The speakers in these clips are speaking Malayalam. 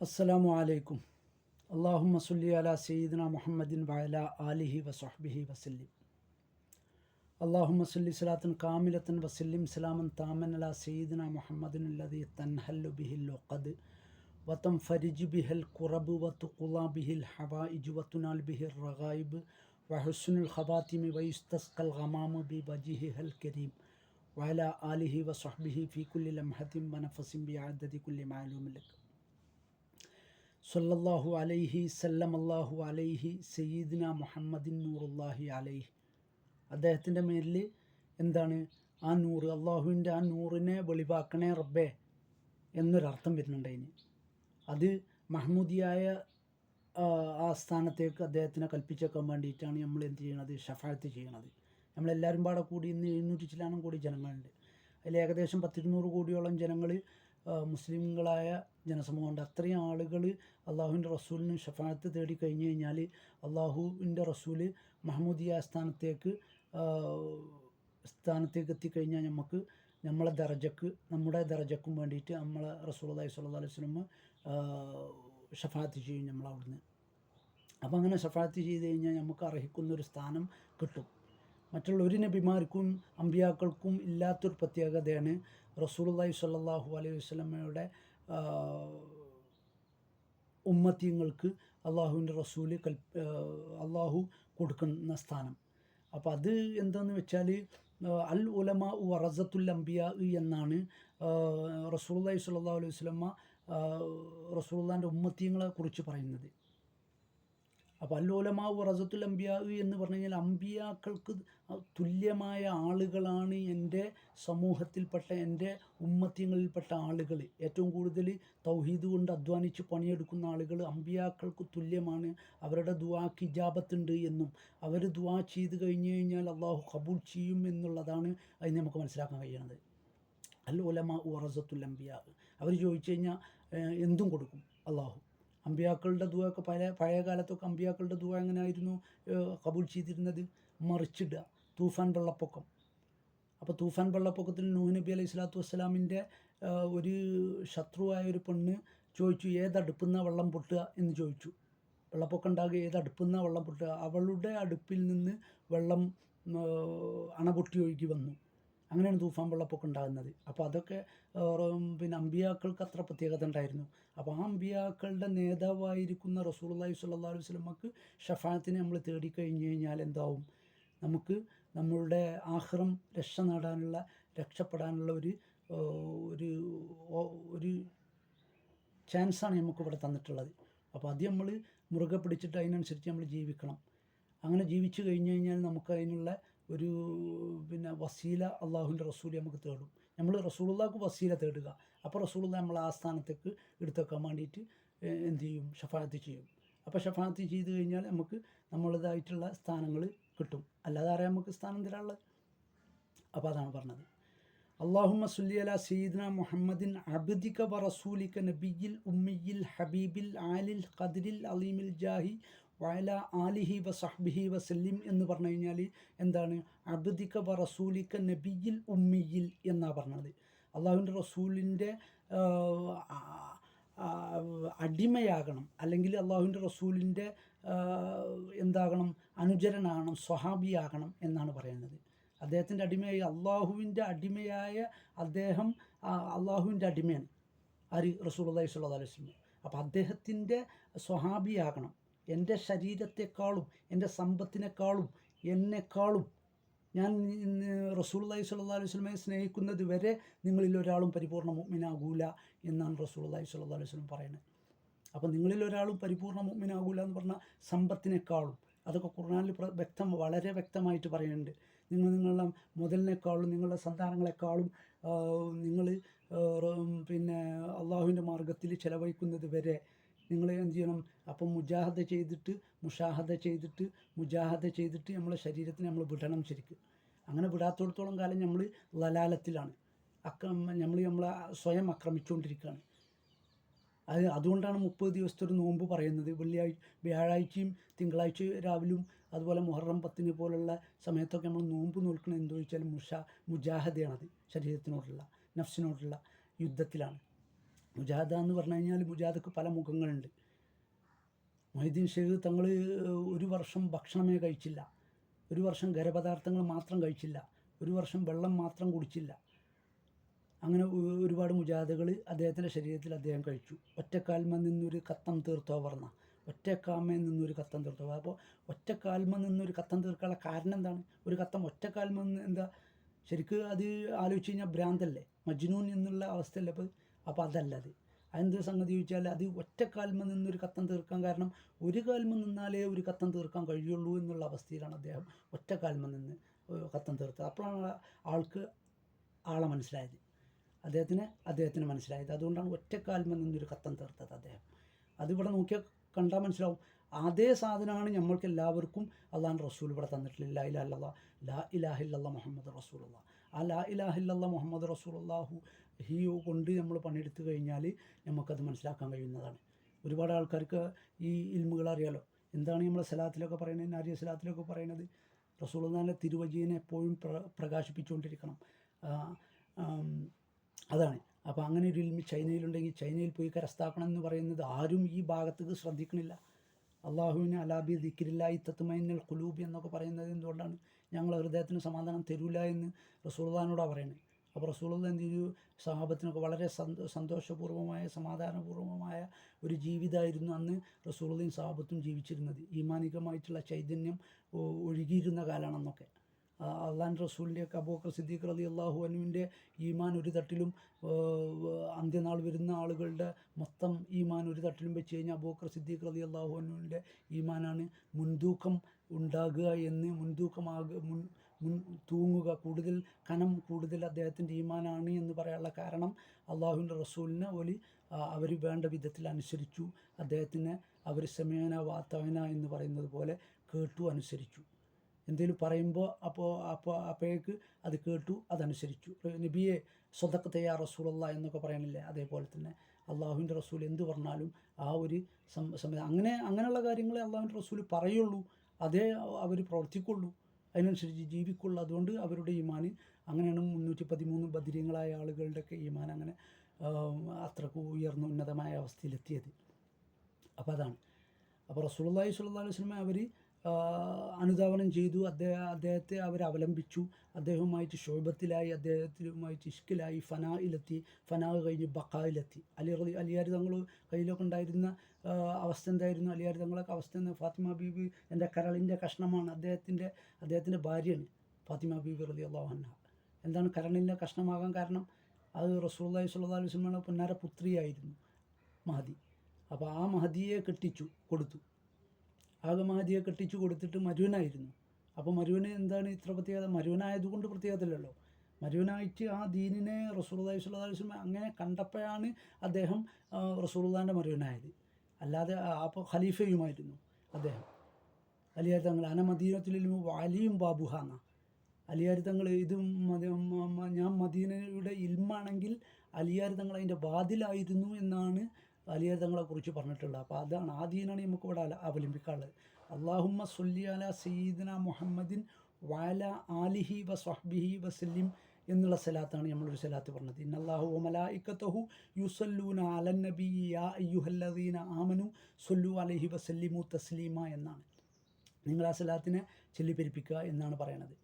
അസ്സലാമു അലൈക്കും. അള്ളാഹുമ്മ സല്ലി അല സയ്യിദ്ന മുഹമ്മദിൻ വയല ആലിഹി വസഹ്ബിഹി വസല്ലിം. അള്ളാഹുമ്മ സല്ലി സലാത്തൻ കാമിലത്തൻ വസല്ലിം സലാമൻ താമൻ അല സയ്യിദ്ന മുഹമ്മദിൻ അല്ലതി തൻഹല്ലു ബിഹിൽ ഒക്കത് വത്തം ഫരിജ് ബിഹൽ കുറബ് വതുഖുള ബിഹിൽ ഹവായിജ് വത്തുനാൽ ബിഹിൽ റഗായിബ് വഹുസ്നുൽ ഖബാത്തിമി വയുസ്തസ്കൽ ഗമാമു ബി വജിഹിഹൽ കരീം വയല ആലിഹി വസഹ്ബിഹി ഫി കുല്ലി ലംഹത്തിം വനഫസിം ബി ആദതി കുല്ലി മാലൂമിൻ ലക്. സല്ലല്ലാഹു അലൈഹി സല്ലമല്ലാഹു അലൈഹി സയ്യിദ്ന മുഹമ്മദിൻ നൂറുല്ലാഹി അലൈഹി. അദ്ദേഹത്തിന്റെ മേലിൽ എന്താണ്? ആ നൂറ് അള്ളാഹുവിന്റെ ആ നൂറിനെ വെളിവാക്കണേ റബ്ബേ എന്നൊരർത്ഥം വരുന്നുണ്ട് അതിന്. അത് മഹ്മൂദിയായ ആ, സ്ഥാനത്തേക്ക് അദ്ദേഹത്തിനെ കൽപ്പിച്ചേക്കാൻ വേണ്ടിയിട്ടാണ് നമ്മൾ എന്ത് ചെയ്യണത്? ഷഫായത്ത് ചെയ്യണത്. നമ്മളെല്ലാവരും പാടെ കൂടി ഇന്ന് എഴുന്നൂറ്റി ചിലാനും കൂടി ജനങ്ങളുണ്ട്. അതിൽ ഏകദേശം പത്തിരുന്നൂറ് കോടിയോളം ജനങ്ങൾ മുസ്ലിങ്ങളായ ജനസമൂഹമുണ്ട്. അത്രയും ആളുകൾ അള്ളാഹുവിന്റെ റസൂലിന് ഷഫാത്ത് തേടി കഴിഞ്ഞ് കഴിഞ്ഞാൽ അള്ളാഹുവിന്റെ റസൂൽ മഹമ്മൂദിയ സ്ഥാനത്തേക്ക് സ്ഥാനത്തേക്ക് എത്തിക്കഴിഞ്ഞാൽ നമുക്ക് നമ്മളെ ദർജക്ക് നമ്മുടെ ദർജക്കും വേണ്ടിയിട്ട് നമ്മളെ റസൂൽ അള്ളഹി സ്വല്ലാ അലൈഹി സ്വലമ ഷഫാത്ത് ചെയ്യും നമ്മളവിടുന്ന് അപ്പോൾ അങ്ങനെ ഷഫാത്ത് ചെയ്ത് കഴിഞ്ഞാൽ നമുക്ക് അർഹിക്കുന്ന ഒരു സ്ഥാനം കിട്ടും. മറ്റുള്ള ഒരു നബിമാർക്കും അമ്പിയാക്കൾക്കും ഇല്ലാത്തൊരു പ്രത്യേകതയാണ് റസൂലുള്ളാഹി സ്വല്ലല്ലാഹു അലൈഹി വസല്ലമയുടെ ഉമ്മത്തിയങ്ങൾക്ക് അള്ളാഹുവിന്റെ റസൂൽ കൽ അള്ളാഹു കൊടുക്കുന്ന സ്ഥാനം. അപ്പോൾ അത് എന്താന്ന് വെച്ചാൽ അൽ ഉലമ വറസത്തുൽ അംബിയ എന്നാണ് റസൂലുള്ളാഹി സ്വല്ലല്ലാഹു അലൈഹി വസല്ലമ റസൂലുള്ളാഹിന്റെ ഉമ്മത്തിയങ്ങളെ കുറിച്ച് പറയുന്നത്. അപ്പോൾ അല്ലോലമാവ് റസത്തുൽ അമ്പിയാവ് എന്ന് പറഞ്ഞു കഴിഞ്ഞാൽ അമ്പിയാക്കൾക്ക് തുല്യമായ ആളുകളാണ് എന്റെ സമൂഹത്തിൽപ്പെട്ട എന്റെ ഉമ്മത്യങ്ങളിൽപ്പെട്ട ആളുകൾ. ഏറ്റവും കൂടുതൽ തൗഹീദ് കൊണ്ട് അധ്വാനിച്ച് പണിയെടുക്കുന്ന ആളുകൾ അമ്പിയാക്കൾക്ക് തുല്യമാണ്. അവരുടെ ദുവാക്ക് ഇജാബത്തുണ്ട് എന്നും. അവർ ദുവാ ചെയ്ത് കഴിഞ്ഞു കഴിഞ്ഞാൽ അള്ളാഹു കബൂൾ ചെയ്യും എന്നുള്ളതാണ് അതിന് നമുക്ക് മനസ്സിലാക്കാൻ കഴിയുന്നത്. അൽ ഉലമ ഉറസത്തുൽ അമ്പിയാവ് അവർ ചോദിച്ചു കഴിഞ്ഞാൽ എന്തും കൊടുക്കും അള്ളാഹു അമ്പിയാക്കളുടെ ദുവ ഒക്കെ പഴയ കാലത്തൊക്കെ അമ്പിയാക്കളുടെ ദുവ എങ്ങനെയായിരുന്നു കബൂൾ ചെയ്തിരുന്നത്? മറിച്ചിടുക. തൂഫാൻ വെള്ളപ്പൊക്കം. അപ്പോൾ തൂഫാൻ വെള്ളപ്പൊക്കത്തിൽ നൂഹ് നബി അലൈഹി സ്വലാത്തു വസ്സലാമിന്റെ ഒരു ശത്രുവായ ഒരു പെണ്ണ് ചോദിച്ചു ഏതടുപ്പുന്ന വെള്ളം പൊട്ടുക? എന്ന് ചോദിച്ചു. വെള്ളപ്പൊക്കം ഉണ്ടാകുക ഏതടുപ്പുന്ന വെള്ളം പൊട്ടുക? അവളുടെ അടുപ്പിൽ നിന്ന് വെള്ളം അണപൊട്ടി അണ പൊട്ടി ഒഴുകി വന്നു. അങ്ങനെയാണ് തൂഫാൻ വെള്ളപ്പൊക്കം ഉണ്ടാകുന്നത്. അപ്പോൾ അതൊക്കെ പിന്നെ അമ്പിയാക്കൾക്ക് അത്ര പ്രത്യേകത ഉണ്ടായിരുന്നു. അപ്പോൾ ആ അമ്പിയാക്കളുടെ നേതാവായിരിക്കുന്ന റസൂലുള്ളാഹി സ്വല്ലല്ലാഹു അലൈഹി സ്വലമ്മക്ക് ഷഫായത്തിനെ നമ്മൾ തേടിക്കഴിഞ്ഞ് കഴിഞ്ഞാൽ എന്താവും? നമുക്ക് നമ്മളുടെ ആഹ്റം രക്ഷ നേടാനുള്ള രക്ഷപ്പെടാനുള്ള ഒരു ഒരു ഒരു ചാൻസാണ് നമുക്ക് ഇവിടെ തന്നിട്ടുള്ളത്. അപ്പോൾ അത് നമ്മൾ മുറുകെ പിടിച്ചിട്ട് അതിനനുസരിച്ച് നമ്മൾ ജീവിക്കണം. അങ്ങനെ ജീവിച്ചു കഴിഞ്ഞു കഴിഞ്ഞാൽ നമുക്ക് അതിനുള്ള ഒരു പിന്നെ വസീല അള്ളാഹുവിന്റെ റസൂൽ നമുക്ക് തേടും. നമ്മൾ റസൂലുള്ളാഹ്ക്ക് വസീല തേടുക. അപ്പോൾ റസൂലുള്ള നമ്മൾ ആ സ്ഥാനത്തേക്ക് എടുത്തേക്കാൻ വേണ്ടിയിട്ട് എന്ത് ചെയ്യും? ഷഫാത്ത് ചെയ്യും. അപ്പോൾ ഷഫാത്ത് ചെയ്ത് കഴിഞ്ഞാൽ നമുക്ക് നമ്മളതായിട്ടുള്ള സ്ഥാനങ്ങൾ കിട്ടും. അല്ലാതെ ആരാ നമുക്ക് സ്ഥാനം തരാനുള്ളത്? അപ്പോൾ അതാണ് പറഞ്ഞത്. അള്ളാഹുമ്മ സുല്ലി അല സീദ്ന മുഹമ്മദിൻ അബ്ദിക വ റസൂലിക നബിയിൽ ഉമ്മിയിൽ ഹബീബിൽ ആലിൽ ഖദ്രിൽ അലീമിൽ ജാഹി വയല ആലിഹി വ സഹ്ബിഹി വ സല്ലിം എന്ന് പറഞ്ഞു കഴിഞ്ഞാൽ എന്താണ്? അബ്ദിക്ക വ റസൂലിക്ക നബിയിൽ ഉമ്മിയിൽ എന്നാണ് പറഞ്ഞത്. അള്ളാഹുവിന്റെ റസൂലിന്റെ അടിമയാകണം. അല്ലെങ്കിൽ അള്ളാഹുവിന്റെ റസൂലിന്റെ എന്താകണം? അനുചരനാകണം സ്വഹാബിയാകണം എന്നാണ് പറയുന്നത്. അദ്ദേഹത്തിന്റെ അടിമയായി അള്ളാഹുവിന്റെ അടിമയായ അദ്ദേഹം അള്ളാഹുവിന്റെ അടിമയാണ്. ആര്? റസൂൽ അള്ളഹി സ്വല്ലാ അലൈഹി വസല്ലം. അപ്പോൾ അദ്ദേഹത്തിന്റെ സ്വഹാബിയാകണം. എന്റെ ശരീരത്തെക്കാളും എന്റെ സമ്പത്തിനേക്കാളും എന്നെക്കാളും ഞാൻ റസൂൽ അള്ളഹി സ്വല്ലാ അലൈഹി സ്വലമയെ സ്നേഹിക്കുന്നത് വരെ നിങ്ങളിൽ ഒരാളും പരിപൂർണ മുഗ്മിനാകൂല എന്നാണ് റസൂൽ അള്ളഹി സ്വല്ലാ അലൈഹി സ്വലം പറയുന്നത്. അപ്പോൾ നിങ്ങളിൽ ഒരാളും പരിപൂർണ മുഗ്മിനാകൂല എന്ന് പറഞ്ഞാൽ സമ്പത്തിനേക്കാളും. അതൊക്കെ ഖുർആനിൽ വ്യക്തം വളരെ വ്യക്തമായിട്ട് പറയുന്നുണ്ട്. നിങ്ങൾ നിങ്ങളുടെ മുതലിനേക്കാളും നിങ്ങളുടെ സന്താനങ്ങളെക്കാളും നിങ്ങൾ പിന്നെ അള്ളാഹുവിന്റെ മാർഗത്തിൽ ചിലവഴിക്കുന്നത് വരെ നിങ്ങൾ എന്ത് ചെയ്യണം? അപ്പം മുജാഹദ ചെയ്തിട്ട് മുഷാഹദ ചെയ്തിട്ട് മുജാഹദ ചെയ്തിട്ട് നമ്മളെ ശരീരത്തിന് നമ്മൾ വിടണം ശരിക്കും. അങ്ങനെ വിടാത്തോടത്തോളം കാലം നമ്മൾ ലലാലത്തിലാണ്. അക്രമ നമ്മൾ നമ്മളെ സ്വയം ആക്രമിച്ചുകൊണ്ടിരിക്കുകയാണ്. അത് അതുകൊണ്ടാണ് മുപ്പത് ദിവസത്തെ ഒരു നോമ്പ് പറയുന്നത്. വെള്ളിയാഴ്ച വ്യാഴാഴ്ചയും തിങ്കളാഴ്ച രാവിലും അതുപോലെ മുഹറം പത്തിന് പോലുള്ള സമയത്തൊക്കെ നമ്മൾ നോമ്പ് നോൽക്കണം എന്ന് ചോദിച്ചാൽ മുഷ മുജാഹദയാണത് ശരീരത്തിനോടുള്ള നഫ്സിനോടുള്ള യുദ്ധത്തിലാണ്. മുജാദ എന്ന് പറഞ്ഞു കഴിഞ്ഞാൽ മുജാദക്ക് പല മുഖങ്ങളുണ്ട്. മൊയ്തീൻ ഷെയ്ഖ് തങ്ങൾ ഒരു വർഷം ഭക്ഷണമേ കഴിച്ചില്ല. ഒരു വർഷം ഖരപദാർത്ഥങ്ങൾ മാത്രം കഴിച്ചില്ല. ഒരു വർഷം വെള്ളം മാത്രം കുടിച്ചില്ല. അങ്ങനെ ഒരുപാട് മുജാദകൾ അദ്ദേഹത്തിന്റെ ശരീരത്തിൽ അദ്ദേഹം കഴിച്ചു. ഒറ്റക്കാൽമ നിന്നൊരു കത്തം തീർത്തോ പറഞ്ഞ ഒറ്റക്കാൽമയിൽ നിന്നൊരു കത്തം തീർത്തോ? അപ്പോൾ ഒറ്റക്കാൽമ നിന്നൊരു കത്തം തീർക്കാനുള്ള കാരണം എന്താണ്? ഒരു കത്തം ഒറ്റക്കാൽമ എന്താ? ശരിക്കും അത് ആലോചിച്ച് കഴിഞ്ഞാൽ ഭ്രാന്തല്ലേ? മജ്നൂൻ എന്നുള്ള അവസ്ഥയല്ലേ? അപ്പോൾ അപ്പോൾ അതല്ല അത് അതെന്ത് സംഗതി ചോദിച്ചാൽ അത് ഒറ്റക്കാൽമ നിന്നൊരു കത്തം തീർക്കാൻ കാരണം ഒരു കാൽമ നിന്നാലേ ഒരു കത്തം തീർക്കാൻ കഴിയുള്ളൂ എന്നുള്ള അവസ്ഥയിലാണ് അദ്ദേഹം ഒറ്റക്കാൽമ നിന്ന് കത്തം തീർത്തത്. അപ്പോഴാണ് ആൾക്ക് ആളെ മനസ്സിലായത്. അദ്ദേഹത്തിന് അദ്ദേഹത്തിന് മനസ്സിലായത്. അതുകൊണ്ടാണ് ഒറ്റക്കാൽമ നിന്നൊരു കത്തം തീർത്തത് അദ്ദേഹം. അതിവിടെ നോക്കിയാൽ കണ്ടാൽ മനസ്സിലാവും. അതേ സാധനമാണ് നമ്മൾക്ക് എല്ലാവർക്കും അള്ളാൻ റസൂൽ ഇവിടെ തന്നിട്ടില്ല ലാ ഇലാഹ ഇല്ലല്ലാ ലാ ഇലാഹില്ല മുഹമ്മദ് റസൂലുള്ള. ആ ലാ ഇലാഹില്ല മുഹമ്മദ് റസൂലുള്ളാഹു ഹി കൊണ്ട് നമ്മൾ പണിയെടുത്തു കഴിഞ്ഞാൽ നമുക്കത് മനസ്സിലാക്കാൻ കഴിയുന്നതാണ്. ഒരുപാട് ആൾക്കാർക്ക് ഈ ഇൽമുകൾ അറിയാലോ. എന്താണ് നമ്മൾ സലാത്തിലൊക്കെ പറയുന്നത്? നാരിയ സലാത്തിലൊക്കെ പറയുന്നത്? റസൂലുള്ളാഹിന്റെ തിരുവജീനെ എപ്പോഴും പ്ര പ്രകാശിപ്പിച്ചുകൊണ്ടിരിക്കണം. അതാണ്. അപ്പോൾ അങ്ങനെ ഒരു ഇൽമി ചൈനയിലുണ്ടെങ്കിൽ ചൈനയിൽ പോയി കരസ്ഥാക്കണം എന്ന് പറയുന്നത് ആരും ഈ ഭാഗത്തേക്ക് ശ്രദ്ധിക്കണില്ല. അള്ളാഹുവിന് അലാബി ദിക്കിരില്ല ഈ തത്തുമൈനൽ കുലൂബി എന്നൊക്കെ പറയുന്നത് എന്തുകൊണ്ടാണ്? ഞങ്ങൾ ഹൃദയത്തിന് സമാധാനം തരൂല എന്ന് റസൂൾദാനോടാണ് പറയുന്നത് അപ്പോൾ റസൂലുള്ള എന്ത് ചെയ്തു സഹാബത്തിനൊക്കെ വളരെ സന്തോ സന്തോഷപൂർവമായ സമാധാനപൂർവമായ ഒരു ജീവിതമായിരുന്നു അന്ന് റസൂലുള്ളയും സഹാബത്തും ജീവിച്ചിരുന്നത്. ഈമാനികമായിട്ടുള്ള ചൈതന്യം ഒഴുകിയിരുന്ന കാലമാണെന്നൊക്കെ. അള്ളാൻ റസൂലിന്റെയൊക്കെ അബൂക്കർ സിദ്ദീഖ് അലി അള്ളാഹു അനുവിന്റെ ഈമാൻ ഒരു തട്ടിലും അന്ത്യനാൾ വരുന്ന ആളുകളുടെ മൊത്തം ഈമാൻ ഒരു തട്ടിലും വെച്ച് കഴിഞ്ഞാൽ അബൂക്കർ സിദ്ദീഖ് അലി അള്ളാഹു അനുവിന്റെ ഈമാനാണ് മുൻതൂക്കം ഉണ്ടാകുക എന്ന് മുൻതൂക്കമാകുക മുൻ മുൻ തൂങ്ങുക കൂടുതൽ കനം കൂടുതൽ അദ്ദേഹത്തിന്റെ ഈമാനാണ് എന്ന് പറയാനുള്ള കാരണം അള്ളാഹുവിന്റെ റസൂലിനെ ഒലി അവർ വേണ്ട വിധത്തിൽ അനുസരിച്ചു. അദ്ദേഹത്തിന് അവർ സമയന വാത്തവന എന്ന് പറയുന്നത് പോലെ കേട്ടു അനുസരിച്ചു. എന്തെങ്കിലും പറയുമ്പോൾ അപ്പോൾ അപ്പോൾ അപ്പോഴേക്ക് അത് കേട്ടു അതനുസരിച്ചു. നബിയെ സ്വതക്കത്തയ്യാ റസൂലല്ല എന്നൊക്കെ പറയണില്ലേ? അതേപോലെ തന്നെ അള്ളാഹുവിന്റെ റസൂൽ എന്ത് പറഞ്ഞാലും ആ ഒരു സം അങ്ങനെ അങ്ങനെയുള്ള കാര്യങ്ങളെ അള്ളാഹുവിന്റെ റസൂൽ പറയുള്ളൂ. അതേ അവർ പ്രവർത്തിക്കുള്ളൂ. അതിനനുസരിച്ച് ജീവിക്കുള്ളൂ. അതുകൊണ്ട് അവരുടെ ഈമാൻ അങ്ങനെയാണ് മുന്നൂറ്റി പതിമൂന്ന് ബദിര്യങ്ങളായ ആളുകളുടെയൊക്കെ ഈമാൻ അങ്ങനെ അത്രയ്ക്ക് ഉയർന്ന ഉന്നതമായ അവസ്ഥയിലെത്തിയത്. അപ്പോൾ അതാണ്. അപ്പോൾ റസൂലുള്ളാഹി സ്വല്ലല്ലാഹു അലൈഹി അവർ അനുധാവനം ചെയ്തു. അദ്ദേഹം അദ്ദേഹത്തെ അവർ അവലംബിച്ചു. അദ്ദേഹവുമായിട്ട് ശോഭത്തിലായി. അദ്ദേഹത്തിലുമായിട്ട് ഇഷ്കിലായി. ഫനായിലെത്തി. ഫനാ കഴിഞ്ഞ് ബക്കായിലെത്തി അലി അലി അലിയാർ തങ്ങൾ കയ്യിലൊക്കെ ഉണ്ടായിരുന്ന അവസ്ഥ എന്തായിരുന്നു? അലിയാർ തങ്ങളൊക്കെ അവസ്ഥ എന്ന് ഫാത്തിമ ബീബി എന്റെ കരളിന്റെ കഷ്ണമാണ്. അദ്ദേഹത്തിന്റെ അദ്ദേഹത്തിന്റെ ഭാര്യയാണ് ഫാത്തിമ ബീബി റലി അള്ളാഹു എന്താണ് കരളിന്റെ കഷ്ണമാകാൻ കാരണം? അത് റസൂള്ളി അലൈഹി പുന്നാര പൊന്നാര പുത്രിയായിരുന്നു മഹദി. അപ്പോൾ ആ മഹദിയെ കെട്ടിച്ചു കൊടുത്തു. മഹദിയെ കെട്ടിച്ചു കൊടുത്തിട്ട് മരുവനായിരുന്നു. അപ്പോൾ മരുവന് എന്താണ് ഇത്ര പ്രത്യേകത? മരുവനായതുകൊണ്ട് പ്രത്യേകതയില്ലല്ലോ മരുവനായിട്ട് ആ ദീനിനെ അലൈഹി വസല്ലം അങ്ങനെ കണ്ടപ്പോഴാണ് അദ്ദേഹം റസൂർദാന്റെ മരുവനായത്. അല്ലാതെ അപ്പോൾ ഖലീഫയുമായിരുന്നു അദ്ദേഹം. അലിയാർ തങ്ങൾ അന മദീനത്തിലും വാലിയും ബാബുഹാന. അലിയാർ തങ്ങൾ ഇത് ഞാൻ മദീനയുടെ ഇൽമാണെങ്കിൽ അലിയാർ തങ്ങൾ അതിന്റെ വാതിലായിരുന്നു എന്നാണ് അലിയാർ കുറിച്ച് പറഞ്ഞിട്ടുള്ളത് അപ്പോൾ അതാണ് ആ നമുക്ക് ഇവിടെ അവലംബിക്കാനുള്ളത്. അള്ളാഹുമ്മ അല സയ്യിദന മുഹമ്മദിൻ വാല ആലിഹി വ സ്വഹ്ബിഹി വസല്ലിം എന്നുള്ള സലാത്താണ് നമ്മളൊരു സലാത്ത് പറഞ്ഞത്. ഇന്നല്ലാഹു മലായിക്കത്തഹു യുസല്ലൂന അലൻ നബി യാ അയ്യുഹല്ലദീന ആമനു സൊല്ലു അലഹി വസല്ലിമു തസ്ലീമ എന്നാണ്. നിങ്ങൾ ആ സലാത്തിനെ ചൊല്ലിപ്പെരിപ്പിക്കുക എന്നാണ് പറയണത്.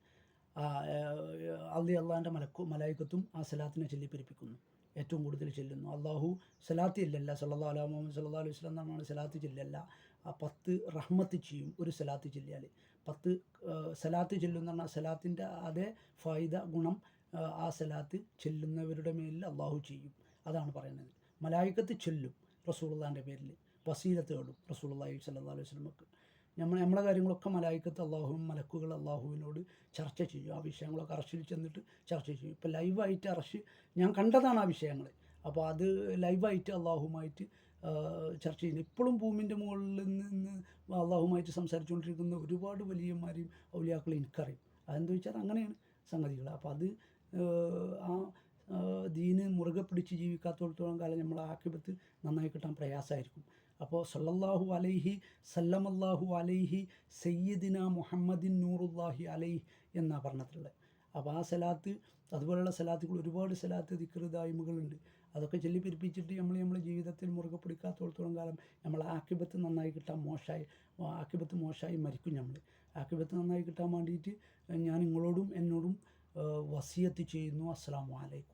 അള്ളി അള്ളാഹിന്റെ മലക്കു മലായിക്കത്തും ആ സലാത്തിനെ ചൊല്ലിപ്പെരിപ്പിക്കുന്നു. ഏറ്റവും കൂടുതൽ ചെല്ലുന്നു. അള്ളാഹു സലാത്ത് ഇല്ലല്ല സല്ലാ അലാ മുഹമ്മദ് സല്ലാ അലൈഹി സ്വലം എന്നാണ് സലാത്ത് ചെല്ലല്ല. ആ പത്ത് റഹ്മത്ത് ചെയ്യും ഒരു സലാത്ത് ചെല്ലിയാൽ പത്ത് സലാത്തി സലാത്ത് ചെല്ലും എന്ന് പറഞ്ഞാൽ സലാത്തിന്റെ അതേ ഫായിദ ഗുണം ആ, സലാത്ത് ചെല്ലുന്നവരുടെ മേലിൽ അള്ളാഹു ചെയ്യും. അതാണ് പറയുന്നത്. മലായിക്കത്ത് ചെല്ലും റസൂള്ളാന്റെ പേരിൽ വസീലത്ത് തേടും റസൂള്ളി സല്ലാ അലൈഹി സ്വലമക്ക് നമ്മൾ നമ്മളെ കാര്യങ്ങളൊക്കെ മലായിക്കത്ത് അള്ളാഹുവും മലക്കുകൾ അള്ളാഹുവിനോട് ചർച്ച ചെയ്യും. ആ വിഷയങ്ങളൊക്കെ അറഷിൽ ചെന്നിട്ട് ചർച്ച ചെയ്യും. ഇപ്പോൾ ലൈവായിട്ട് അറശ് ഞാൻ കണ്ടതാണ് ആ വിഷയങ്ങൾ അപ്പോൾ അത് ലൈവായിട്ട് അള്ളാഹുമായിട്ട് ചർച്ച ചെയ്യുന്നു. ഇപ്പോഴും ഭൂമിന്റെ മുകളിൽ നിന്ന് അള്ളാഹുമായിട്ട് സംസാരിച്ചുകൊണ്ടിരിക്കുന്ന ഒരുപാട് വലിയമാരെയും ഔലിയാക്കളെ എനിക്കറിയും. അതെന്താ വെച്ചാൽ അങ്ങനെയാണ് സംഗതികൾ അപ്പോൾ അത് ആ, ദീന് മുറുകെ പിടിച്ച് ജീവിക്കാത്തോടത്തോളം കാലം നമ്മൾ ആക്കിപത്ത് നന്നായി കിട്ടാൻ പ്രയാസമായിരിക്കും. അപ്പോൾ സല്ലല്ലാഹു അലൈഹി സല്ലമല്ലാഹു അലൈഹി സയ്യിദിന മുഹമ്മദിൻ നൂറുല്ലാഹി അലൈഹി എന്നാണ് പറഞ്ഞിട്ടുള്ളത്. അപ്പോൾ ആ സലാത്ത് അതുപോലെയുള്ള സലാത്തുകൾ ഒരുപാട് സലാത്ത് ദിക്റുദായ്മകളുണ്ട് അതൊക്കെ ചൊല്ലി പിരിപ്പിച്ചിട്ട് നമ്മൾ നമ്മുടെ ജീവിതത്തിൽ മുറുകെ പിടിക്കാത്തോളത്തോളം കാലം നമ്മൾ ആക്കിബത്ത് നന്നായി കിട്ടാൻ മോശമായി ആക്കിബത്ത് മോശമായി മരിക്കും നമ്മൾ ആക്കിബത്ത് നന്നായി കിട്ടാൻ വേണ്ടിയിട്ട് ഞാൻ നിങ്ങളോടും എന്നോടും വസിയത്ത് ചെയ്യുന്നു. അസ്സാം വലൈക്കും